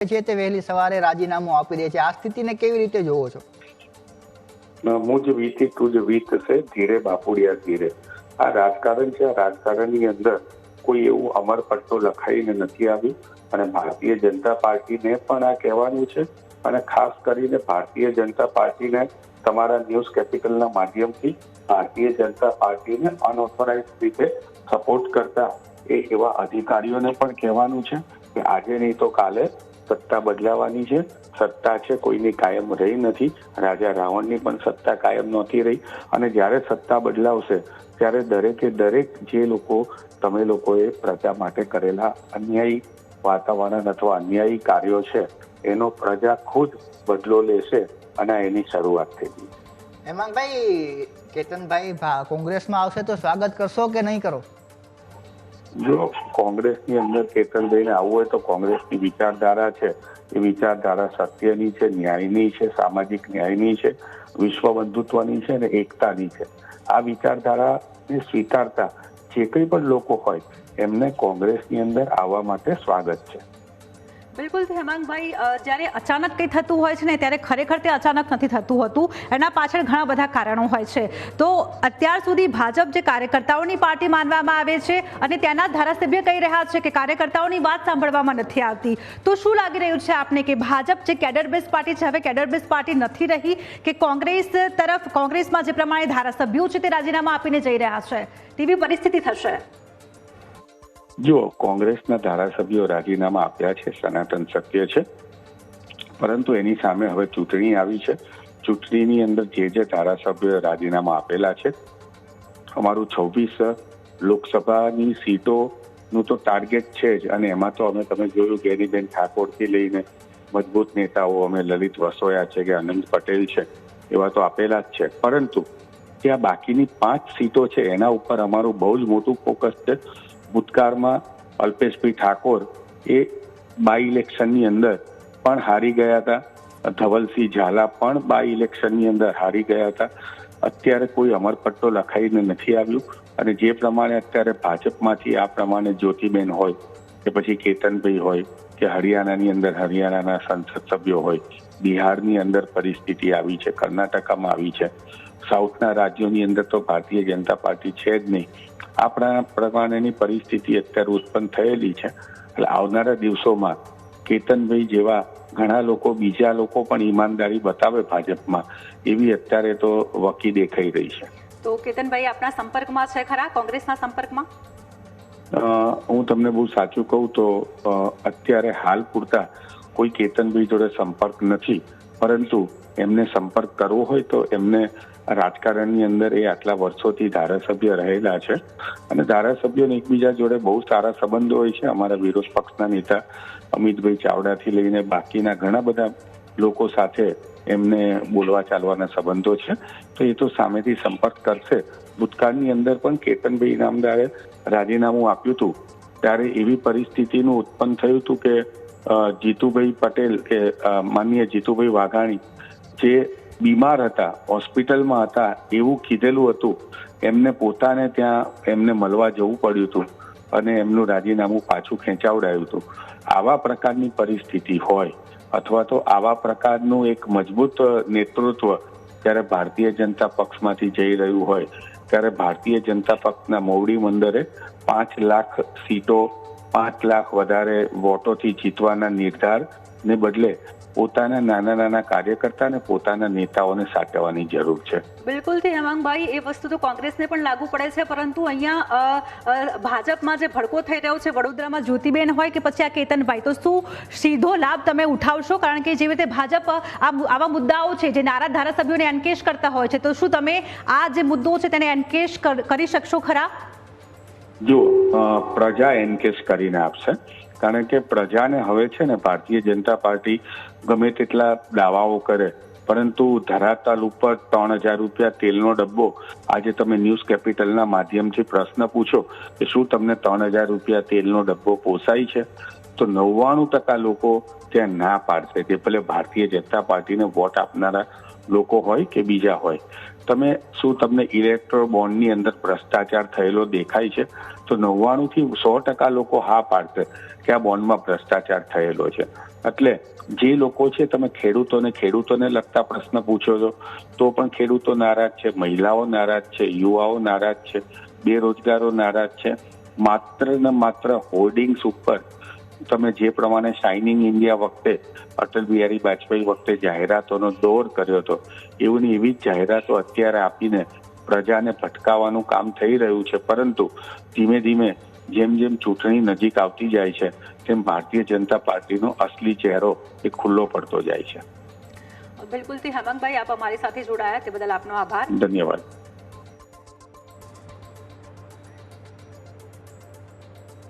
છે તે વહેલી સવારે રાજીનામું આપી દે છે. આ સ્થિતિને કેવી રીતે જોવો છો? હું જ વીતી તું જ વીત છે. ધીરે બાપુડિયા ધીરે. આ રાજકારણ છે. આ રાજકારણની અંદર કોઈ એવું અમર પટ્ટો લખાઈને નથી આવ્યું. અને ભારતીય જનતા પાર્ટીને પણ આ કહેવાનું છે. અને ખાસ કરીને ભારતીય જનતા પાર્ટીને તમારા ન્યૂઝ કેપિટલના માધ્યમથી ભારતીય જનતા પાર્ટીને અનઓથોરાઇઝ રીતે સપોર્ટ કરતા એ એવા અધિકારીઓને પણ કહેવાનું છે કે આજે નહીં તો કાલે સત્તા બદલાવાની છે. સત્તા છે, કોઈની કાયમ રહી નથી. રાજા રાવણની પણ સત્તા કાયમ નહોતી રહી. અને જ્યારે સત્તા બદલાવશે, ત્યારે દરેકે દરેક જે લોકો, તમે લોકોએ પ્રજા માટે કરેલા અન્યાયી વાતાવરણ અથવા અન્યાયી કાર્યો છે, એનો પ્રજા ખુદ બદલો લેશે અને એની શરૂઆત થઈ ગઈ. હેમાંગભાઈ, કેતનભાઈ કોંગ્રેસમાં આવશે તો સ્વાગત કરશો કે નહીં કરો? જો કોંગ્રેસની અંદર કેતનભાઈને આવવું હોય તો કોંગ્રેસની વિચારધારા છે. એ વિચારધારા સત્યની છે, ન્યાયની છે, સામાજિક ન્યાયની છે, વિશ્વ બંધુત્વની છે અને એકતાની છે. આ વિચારધારાને સ્વીકારતા જે કંઈ પણ લોકો હોય, એમને કોંગ્રેસની અંદર આવવા માટે સ્વાગત છે. બિલકુલ હેમાંગભાઈ જ્યારે અચાનક કંઈ થતું હોય છે ને, ત્યારે ખરેખર તે અચાનક નથી થતું હતું. એના પાછળ ઘણા બધા કારણો હોય છે. તો અત્યાર સુધી ભાજપ જે કાર્યકર્તાઓની પાર્ટી માનવામાં આવે છે અને ત્યાંના ધારાસભ્ય કહી રહ્યા છે કે કાર્યકર્તાઓની વાત સાંભળવામાં નથી આવતી. તો શું લાગી રહ્યું છે આપને કે ભાજપ જે કેડર બેઝ પાર્ટી છે, હવે કેડર બેઝ પાર્ટી નથી રહી, કે કોંગ્રેસ તરફ, કોંગ્રેસમાં જે પ્રમાણે ધારાસભ્યો છે તે રાજીનામા આપીને જઈ રહ્યા છે? તેવી પરિસ્થિતિ થશે. જો કોંગ્રેસના ધારાસભ્યો રાજીનામા આપ્યા છે, સનાતન સત્ય છે, પરંતુ એની સામે હવે ચૂંટણી આવી છે. ચૂંટણીની અંદર જે જે ધારાસભ્યોએ રાજીનામા આપેલા છે, અમારું છવ્વીસ લોકસભાની સીટોનું તો ટાર્ગેટ છે જ અને એમાં તો અમે તમે જોયું ગેરીબેન ઠાકોરથી લઈને મજબૂત નેતાઓ અમે લલિત વસોયા છે કે અનંત પટેલ છે, એવા તો આપેલા જ છે. પરંતુ ત્યાં બાકીની પાંચ સીટો છે, એના ઉપર અમારું બહુ જ મોટું ફોકસ છે. ભૂતકાળમાં અલ્પેશભાઈ ઠાકોર એ બાય ઇલેક્શનની અંદર પણ હારી ગયા હતા. ધવલસિંહ ઝાલા પણ બાય ઇલેક્શનની અંદર હારી ગયા હતા. અત્યારે કોઈ અમરપટ્ટો લખાઈને નથી આવ્યું અને જે પ્રમાણે અત્યારે ભાજપમાંથી આ પ્રમાણે જ્યોતિબેન હોય કે પછી કેતનભાઈ હોય કે હરિયાણાની અંદર હરિયાણાના સંસદ સભ્યો હોય, બિહારની અંદર પરિસ્થિતિ આવી છે, કર્ણાટકામાં આવી છે. સાઉથના રાજ્યોની અંદર તો ભારતીય જનતા પાર્ટી છે જ નહીં. આપણા પ્રમાણેની પરિસ્થિતિ અત્યારે ઉત્પન્ન થયેલી છે. એટલે આવનારા દિવસોમાં કેતનભાઈ જેવા ઘણા લોકો બીજા લોકો પણ ઈમાનદારી બતાવે ભાજપમાં. એવી અત્યારે તો વકી દેખાઈ રહી છે. તો કેતનભાઈ આપના સંપર્કમાં છે ખરા? કોંગ્રેસના સંપર્કમાં? અ, હું તમને બહુ સાચું કહું તો અત્યારે હાલ પૂરતા કોઈ કેતનભાઈ જોડે સંપર્ક નથી. પરંતુ એમને સંપર્ક કરવો હોય તો એમને રાજકારણની અંદર એ આટલા વર્ષોથી ધારાસભ્ય રહેલા છે. અને ધારાસભ્યોને એકબીજા જોડે બહુ સારા સંબંધો હોય છે. અમારા વિરોધ પક્ષના નેતા અમિતભાઈ ચાવડાથી લઈને બાકીના ઘણા બધા લોકો સાથે એમને બોલવા ચાલવાના સંબંધો છે. તો એ તો સામેથી સંપર્ક કરશે. ભૂતકાળની અંદર પણ કેતનભાઈ ઇનામદારે રાજીનામું આપ્યું હતું. ત્યારે એવી પરિસ્થિતિનું ઉત્પન્ન થયું હતું કે જીતુભાઈ પટેલ કે માનીય જીતુભાઈ વાઘાણી જે બીમાર હતા, હોસ્પિટલમાં હતા, એવું કીધેલું હતું, એમને પોતાને ત્યાં એમને મળવા જવું પડ્યું હતું અને એમનું રાજીનામું પાછું ખેંચાવડાયું હતું. આવા પ્રકારની પરિસ્થિતિ હોય અથવા તો આવા પ્રકારનું એક મજબૂત નેતૃત્વ જ્યારે ભારતીય જનતા પક્ષમાંથી જઈ રહ્યું હોય, ત્યારે ભારતીય જનતા પક્ષના મોવડી મંદિરે પાંચ લાખ સીટો પાંચ લાખ વધારે વોટોથી જીતવાના નિર્ધારને બદલે પોતાના નાના નાના કાર્યકર્તા અને પોતાના નેતાઓને સાચવવાની જરૂર છે. બિલકુલથી હેમાંગભાઈ, એ વસ્તુ તો કોંગ્રેસને પણ લાગુ પડે છે, પરંતુ અહીંયા ભાજપમાં જે ભડકો થઈ રહ્યો છે, વડોદરામાં જ્યોતિબેન હોય કે પછી આ કેતનભાઈ, તો શું સીધો લાભ તમે ઉઠાવશો? કારણ કે જેવી રીતે ભાજપ આવા મુદ્દાઓ છે, જે નારા ધારાસભ્યોને એન્કેશ કરતા હોય છે, તો શું તમે આ જે મુદ્દો છે, તેને એન્કેશ કરી શકશો ખરા? જો પ્રજા એનકેસ કરીને આપશે. કારણ કે પ્રજાને હવે છે ને ભારતીય જનતા પાર્ટી ગમે તેટલા દાવાઓ કરે, પરંતુ ધરાતલ ઉપર ત્રણ હજાર રૂપિયા તેલનો ડબ્બો આજે તમે ન્યૂઝ કેપિટલના માધ્યમથી પ્રશ્ન પૂછો કે શું તમને ત્રણ હજાર રૂપિયા તેલનો ડબ્બો પોસાય છે? તો નવ્વાણું ટકા લોકો ત્યાં ના પાડશે. તે ભલે ભારતીય જનતા પાર્ટીને વોટ આપનારા લોકો હોય કે બીજા હોય. તમે શું તમને ઇલેક્ટ્રો બોન્ડની અંદર ભ્રષ્ટાચાર થયેલો દેખાય છે? તો નવ્વાણું થી સો ટકા લોકો હા પાડશે કે આ બોન્ડમાં ભ્રષ્ટાચાર થયેલો છે. એટલે જે લોકો છે, તમે ખેડૂતોને ખેડૂતોને લગતા પ્રશ્ન પૂછો છો, તો પણ ખેડૂતો નારાજ છે, મહિલાઓ નારાજ છે, યુવાઓ નારાજ છે, બેરોજગારો નારાજ છે. માત્ર ને માત્ર હોર્ડિંગ્સ ઉપર તમે જે પ્રમાણે શાઇનિંગ ઇન્ડિયા વખતે અટલ બિહારી વાજપેયી વખતે જાહેરાતોનો દોર કર્યો હતો એવું ને એવી જ જાહેરાતો અત્યારે આપીને પ્રજાને ભટકાવવાનું કામ થઈ રહ્યું છે. પરંતુ ધીમે ધીમે જેમ જેમ ચૂંટણી નજીક આવતી જાય છે તેમ ભારતીય જનતા પાર્ટીનો અસલી ચહેરો એ ખુલ્લો પડતો જાય છે. બિલકુલથી હેમંતભાઈ આપ અમારી સાથે જોડાયા. તે બદલ આપનો આભાર. ધન્યવાદ.